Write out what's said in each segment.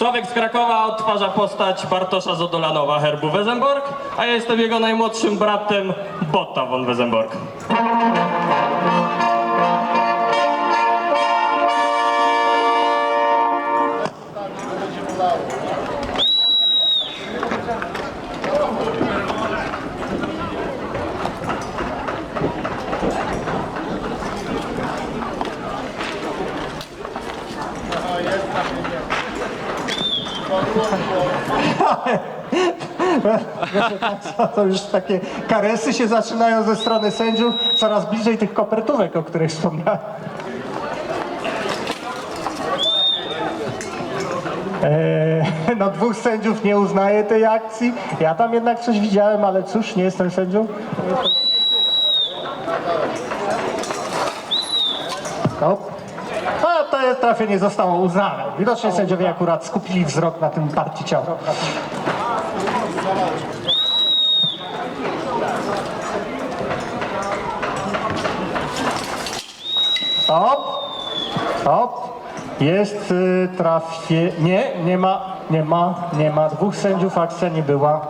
Sławek z Krakowa odtwarza postać Bartosza Zodolanowa herbu Wezenborg, a ja jestem jego najmłodszym bratem Botta von Wezenborg. To już takie karesy się zaczynają ze strony sędziów, coraz bliżej tych kopertówek, o których wspomniałem. Eee, no dwóch sędziów nie uznaje tej akcji. Ja tam jednak coś widziałem, ale cóż, nie jestem sędzią. Stop. A to trafienie zostało uznane. Widocznie sędziowie akurat skupili wzrok na tym partii ciała. Stop. Stop. Jest y, trafie... Nie, nie ma, nie ma, nie ma. Dwóch sędziów, akcja nie była.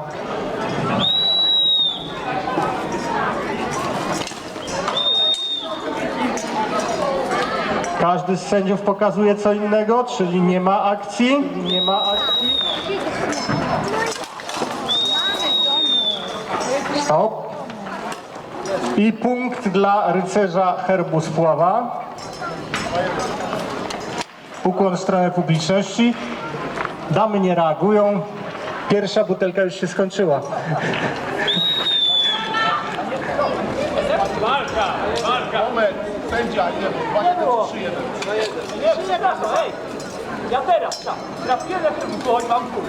Każdy z sędziów pokazuje co innego, czyli nie ma akcji. Nie ma akcji. Stop. I punkt dla rycerza herbu Spława. Ukłon w stronę publiczności. Damy nie reagują. Pierwsza butelka już się skończyła. Moment, sędzia, nie, 2 1 3 1 Ej, ja teraz, tak. Trafiłem ten goń, mam pół.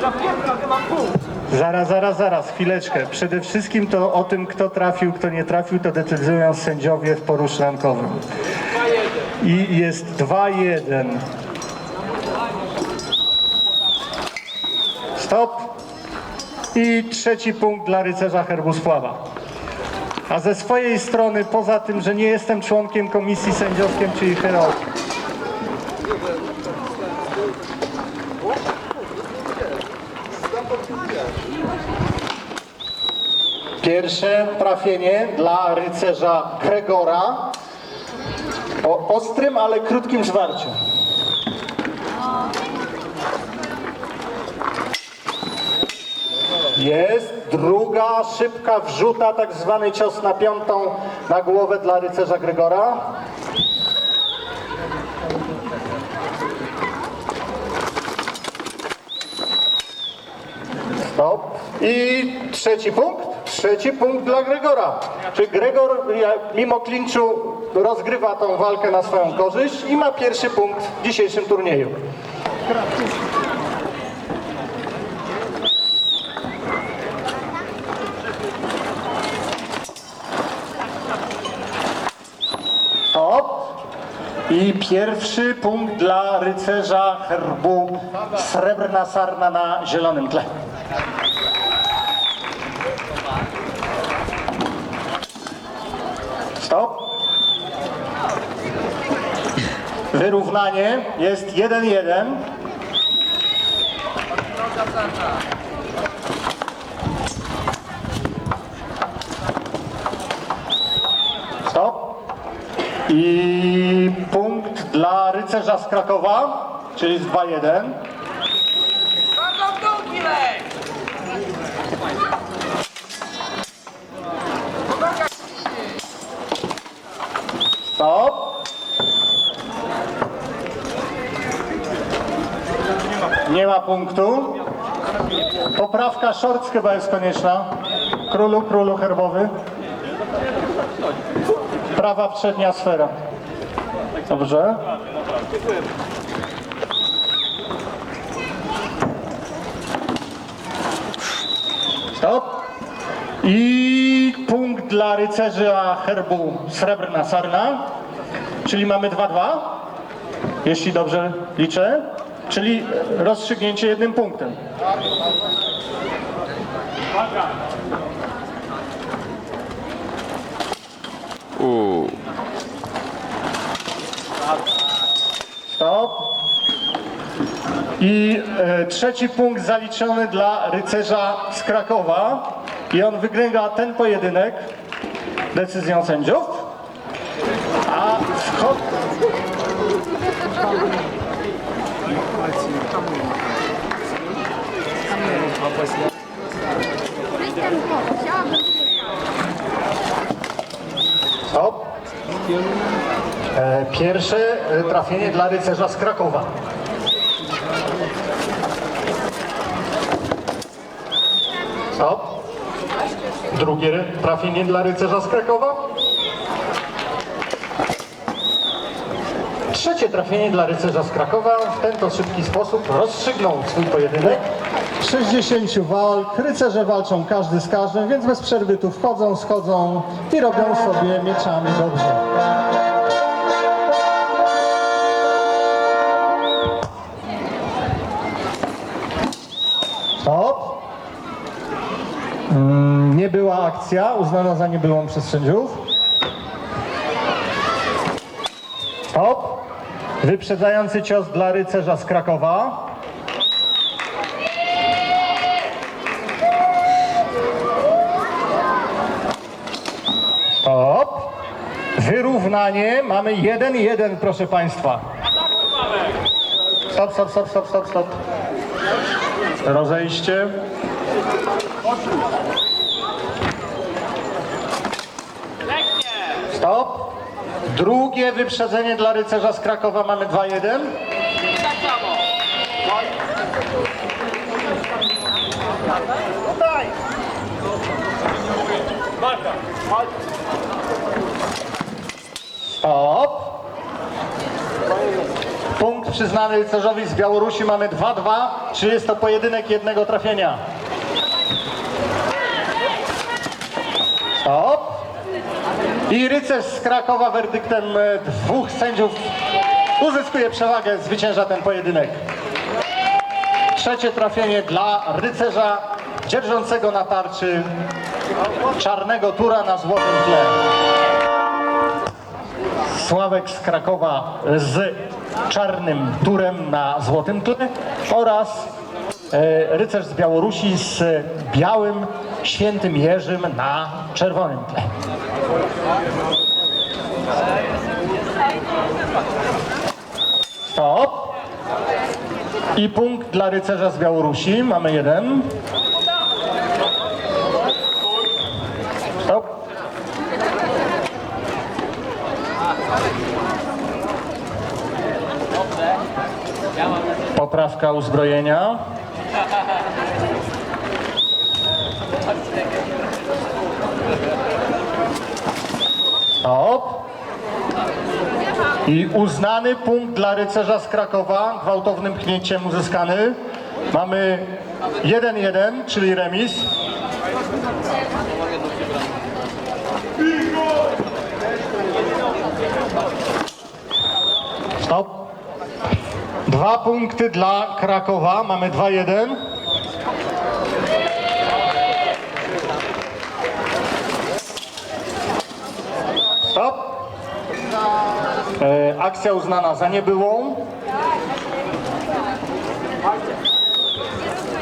Trafiłem, prawie mam pół. Zaraz, zaraz, zaraz, chwileczkę. Przede wszystkim to o tym, kto trafił, kto nie trafił, to decydują sędziowie w poruszlankowym. I jest 2-1. Stop. I trzeci punkt dla rycerza Herbusława. A ze swojej strony, poza tym, że nie jestem członkiem komisji sędziowskiej, czyli Herald, Pierwsze trafienie dla rycerza Gregora o ostrym, ale krótkim żwarciu. Jest druga szybka wrzuta, tak zwany cios na piątą na głowę dla rycerza Gregora. Stop. I trzeci punkt. Trzeci punkt dla Gregora. Czy Gregor mimo klinczu rozgrywa tą walkę na swoją korzyść i ma pierwszy punkt w dzisiejszym turnieju. Stop. I pierwszy punkt dla rycerza herbu Srebrna Sarna na zielonym tle. Stop. Wyrównanie jest 1-1. Stop. I punkt dla rycerza z Krakowa, czyli z 2-1. Mam nogi lej! Stop. Nie ma punktu. Poprawka shorts chyba jest konieczna. Królu, królu herbowy. Prawa przednia sfera. Dobrze. Stop. I punkt dla rycerza herbu Srebrna Sarna, czyli mamy 2-2, jeśli dobrze liczę, czyli rozstrzygnięcie jednym punktem. Stop. I e, trzeci punkt zaliczony dla rycerza z Krakowa. I on wygrywa ten pojedynek decyzją sędziów. A wchod... Stop. E, Pierwsze e, trafienie dla rycerza z Krakowa. Stop. Drugie trafienie dla rycerza z Krakowa. Trzecie trafienie dla rycerza z Krakowa. W ten to szybki sposób rozstrzygnął swój pojedynek. 60 walk, rycerze walczą każdy z każdym, więc bez przerwy tu wchodzą, schodzą i robią sobie mieczami dobrze. Stop. Mm, Nie była akcja, uznana za niebyłą przez sędziów. Stop. Wyprzedzający cios dla rycerza z Krakowa. Stop. Wyrównanie. Mamy 1-1, proszę Państwa. Stop, stop, stop, stop, stop, stop. Rozejście. Stop. Drugie wyprzedzenie dla rycerza z Krakowa mamy 2-1. Stop. Punkt przyznany rycerzowi z Białorusi mamy 2-2. Czy jest to pojedynek jednego trafienia? Stop. I rycerz z Krakowa werdyktem e, dwóch sędziów uzyskuje przewagę, zwycięża ten pojedynek. Trzecie trafienie dla rycerza dzierżącego na tarczy czarnego tura na złotym tle. Sławek z Krakowa z czarnym turem na złotym tle oraz e, rycerz z Białorusi z białym świętym Jerzym na czerwonym tle. Stop. I punkt dla rycerza z Białorusi. Mamy jeden. Stop. Poprawka uzbrojenia. Stop. I uznany punkt dla rycerza z Krakowa, gwałtownym pchnięciem uzyskany. Mamy 1-1, czyli remis. Stop. Dwa punkty dla Krakowa, mamy 2-1. Stop. E, akcja uznana za niebyłą.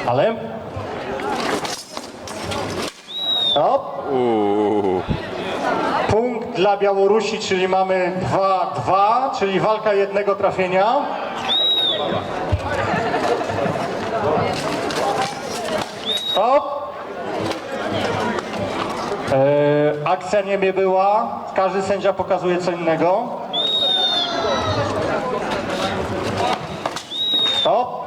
Ale. Stop. Punkt dla Białorusi, czyli mamy 2-2, czyli walka jednego trafienia. Stop. E, akcja nie była. Każdy sędzia pokazuje co innego. Stop.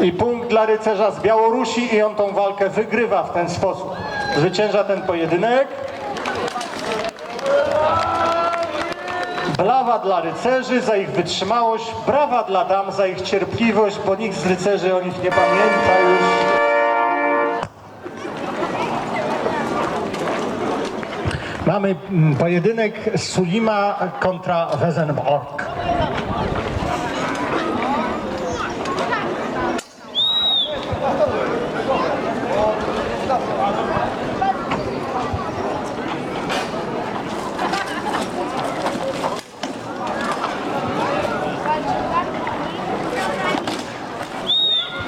I punkt dla rycerza z Białorusi i on tą walkę wygrywa w ten sposób. Zwycięża ten pojedynek. Brawa dla rycerzy za ich wytrzymałość, brawa dla dam za ich cierpliwość, bo nikt z rycerzy o nich nie pamięta już. Mamy pojedynek Sulima kontra Wesenborg.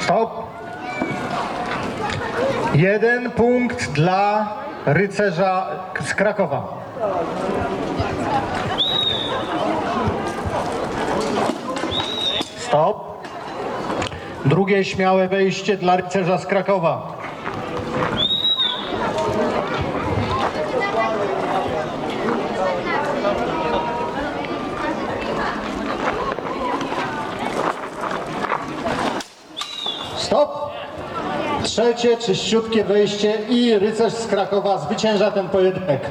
Stop. Jeden punkt dla rycerza z Krakowa. Stop. Drugie śmiałe wejście dla rycerza z Krakowa. Stop. Trzecie czyściutkie wejście i rycerz z Krakowa zwycięża ten pojedynek.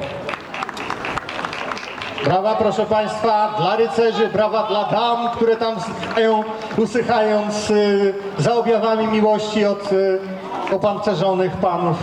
Brawa proszę Państwa dla rycerzy, brawa dla dam, które tam stają usychając y, za objawami miłości od y, opancerzonych panów.